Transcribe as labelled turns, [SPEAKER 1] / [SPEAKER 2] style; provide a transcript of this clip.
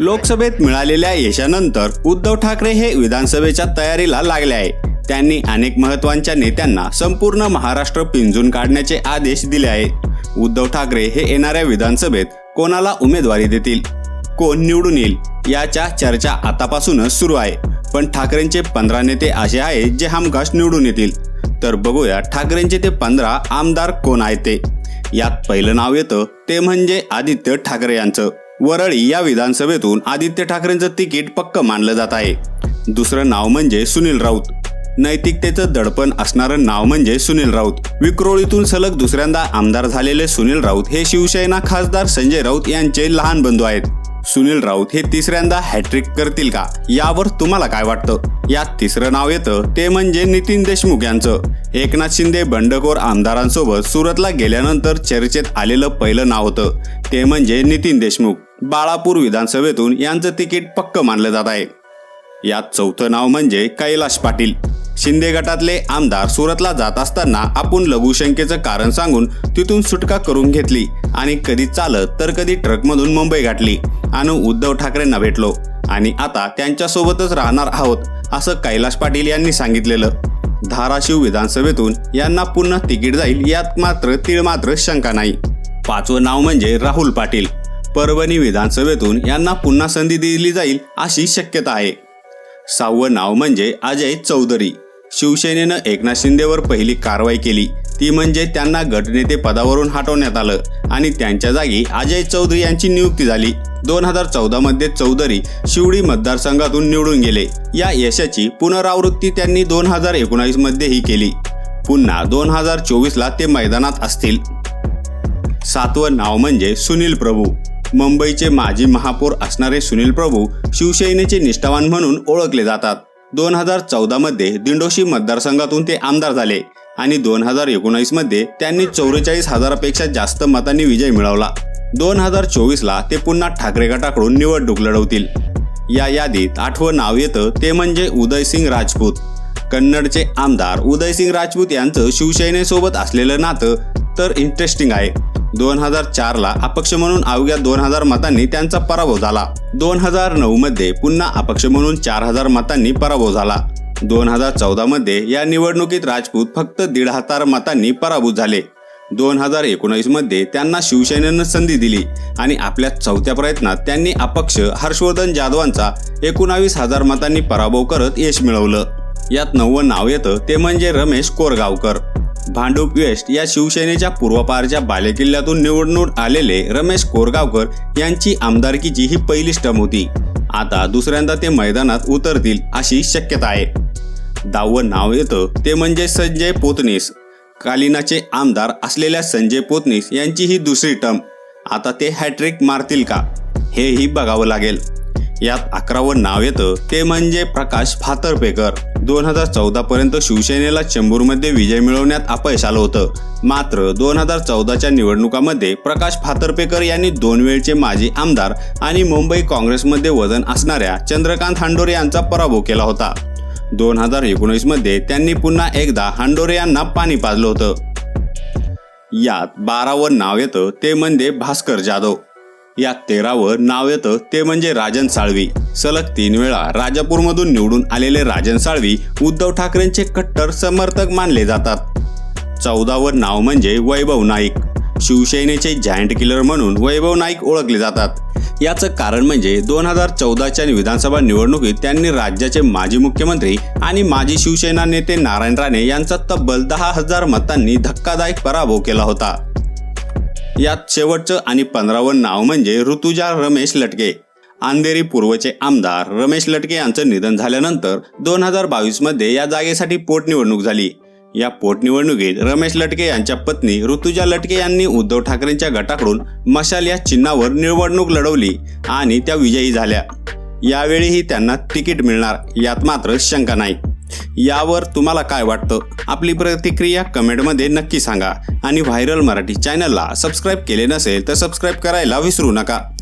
[SPEAKER 1] लोकसभेत मिळालेल्या यशानंतर उद्धव ठाकरे हे विधानसभेच्या तयारीला लागले आहे. त्यांनी अनेक महत्त्वाच्या नेत्यांना संपूर्ण महाराष्ट्र पिंजून काढण्याचे आदेश दिले आहेत. उद्धव ठाकरे हे येणाऱ्या विधानसभेत कोणाला उमेदवारी देतील? कोण निवडून येईल? याच्या चर्चा आतापासूनच सुरू आहे. पण ठाकरेंचे पंधरा नेते असे आहेत जे हमखास निवडून येतील. तर बघूया ठाकरेंचे ते पंधरा आमदार कोण आहेत ते? यात पहिलं नाव येतं ते म्हणजे आदित्य ठाकरे यांचं. वरळी या विधानसभेतून आदित्य ठाकरेंचं तिकीट पक्क मानलं जात आहे. दुसरं नाव म्हणजे सुनील राऊत. नैतिकतेचं दडपण असणारं नाव म्हणजे सुनील राऊत. विक्रोळीतून सलग दुसऱ्यांदा आमदार झालेले सुनील राऊत हे शिवसेना खासदार संजय राऊत यांचे लहान बंधू आहेत. सुनील राऊत हे तिसऱ्यांदा हॅट्रिक करतील का? यावर तुम्हाला काय वाटतं? यात तिसरं नाव येतं ते म्हणजे नितीन देशमुख यांचं. एकनाथ शिंदे बंडखोर आमदारांसोबत सुरतला गेल्यानंतर चर्चेत आलेलं पहिलं नाव होतं ते म्हणजे नितीन देशमुख. बाळापूर विधानसभेतून यांचं तिकीट पक्क मानलं जात आहे. यात चौथं नाव म्हणजे कैलाश पाटील. शिंदे गटातले आमदार सुरतला जात असताना आपण लघुशंकेचं कारण सांगून तिथून सुटका करून घेतली आणि कधी चालत तर कधी ट्रकमधून मुंबई गाठली. आणि उद्धव ठाकरेंना भेटलो आणि आता त्यांच्यासोबतच राहणार आहोत असं कैलाश पाटील यांनी सांगितलेलं. धाराशिव विधानसभेतून यांना पुन्हा तिकीट जाईल यात मात्र तीळ मात्र शंका नाही. पाचवं नाव म्हणजे राहुल पाटील. परभणी विधानसभेतून यांना पुन्हा संधी दिली जाईल अशी शक्यता आहे. सहावं नाव म्हणजे अजय चौधरी. शिवसेनेनं एकनाथ शिंदेवर पहिली कारवाई केली. ती म्हणजे त्यांना गटनेते पदावरून हटवण्यात आलं आणि त्यांच्या जागी अजय चौधरी यांची नियुक्ती झाली. दोन हजार चौदा मध्ये चौधरी शिवडी मतदारसंघातून निवडून गेले. या यशाची पुनरावृत्ती त्यांनी दोन हजार एकोणावीस मध्येही केली. पुन्हा दोन हजार चोवीसला ते मैदानात असतील. सातवं नाव म्हणजे सुनील प्रभू. मुंबईचे माजी महापौर असणारे सुनील प्रभू शिवसेनेचे निष्ठावान म्हणून ओळखले जातात. दोन हजार चौदामध्ये दिंडोशी मतदारसंघातून ते आमदार झाले आणि दोन हजार एकोणीसमध्ये त्यांनी चौवेचाळीस हजारापेक्षा जास्त मतांनी विजय मिळवला. दोन हजार चोवीसला ते पुन्हा ठाकरे गटाकडून निवडणूक लढवतील. या यादीत आठवं नाव येतं ते म्हणजे उदयसिंग राजपूत. कन्नडचे आमदार उदयसिंग राजपूत यांचं शिवसेनेसोबत असलेलं नातं तर इंटरेस्टिंग आहे. दोन हजार चारला अपक्ष म्हणून अवघ्या दोन हजार मतांनी त्यांचा पराभव झाला. दोन हजार नऊ मध्ये पुन्हा अपक्ष म्हणून चार हजार मतांनी पराभव झाला. दोन हजार चौदा मध्ये या निवडणुकीत राजपूत फक्त दीड हजार मतांनी पराभूत झाले. दोन हजार एकोणीसमध्ये त्यांना शिवसेनेनं संधी दिली आणि आपल्या चौथ्या प्रयत्नात त्यांनी अपक्ष हर्षवर्धन जाधवांचा एकोणावीस हजार मतांनी पराभव करत यश मिळवलं. यात नववं नाव येतं ते म्हणजे रमेश कोरगावकर. भांडूप वेस्ट या शिवसेनेच्या पूर्वपारच्या बालेकिल्ल्यातून निवडणूक आलेले रमेश कोरगावकर यांची आमदारकीची ही पहिली स्टम होती. आता दुसऱ्यांदा ते मैदानात उतरतील अशी शक्यता आहे. दहावं नाव येतं ते म्हणजे संजय पोतनीस. कालिनाचे आमदार असलेल्या संजय पोतनीस यांची ही दुसरी टर्म आता ते हॅट्रिक मारतील का? हेही बघावं लागेल. यात अकरावं नाव येतं. ते म्हणजे प्रकाश फातर्पेकर. दोन हजार चौदा पर्यंत शिवसेनेला चेंबूरमध्ये विजय मिळवण्यात अपयश आलं होतं. मात्र दोन हजार चौदाच्या निवडणुकामध्ये प्रकाश फातर्पेकर यांनी दोन वेळचे माजी आमदार आणि मुंबई काँग्रेसमध्ये वजन असणाऱ्या चंद्रकांत हांडोरे यांचा पराभव केला होता. दोन हजार एकोणीसमध्ये त्यांनी पुन्हा एकदा हांडोरे यांना पाणी पाजलं होतं. यात बारावं नाव येतं. ते म्हणजे भास्कर जाधव. या तेरावं नाव येतं ते म्हणजे राजन साळवी. सलग तीन वेळा राजापूरमधून निवडून आलेले राजन साळवी उद्धव ठाकरेंचे कट्टर समर्थक मानले जातात. चौदावं नाव म्हणजे वैभव नाईक. शिवसेनेचे जायंट किलर म्हणून वैभव नाईक ओळखले जातात. याचं कारण म्हणजे दोन हजार चौदाच्या विधानसभा निवडणुकीत त्यांनी राज्याचे माजी मुख्यमंत्री आणि माजी शिवसेना नेते नारायण राणे यांचा तब्बल दहा हजार मतांनी धक्कादायक पराभव केला होता. यात शेवटचं आणि पंधरावं नाव म्हणजे ऋतुजा रमेश लटके. अंधेरी पूर्वचे आमदार रमेश लटके यांचं निधन झाल्यानंतर दोन हजार बावीसमध्ये या जागेसाठी पोटनिवडणूक झाली. या पोटनिवडणुकीत रमेश लटके यांच्या पत्नी ऋतुजा लटके यांनी उद्धव ठाकरेंच्या गटाकडून मशाल या चिन्हावर निवडणूक लढवली आणि त्या विजयी झाल्या. यावेळीही त्यांना तिकीट मिळणार यात मात्र शंका नाही. यावर तुम्हाला काय वाटतं? आपली प्रतिक्रिया कमेंटमध्ये नक्की सांगा. आणि व्हायरल मराठी चॅनलला सबस्क्राईब केले नसेल तर सबस्क्राईब करायला विसरू नका.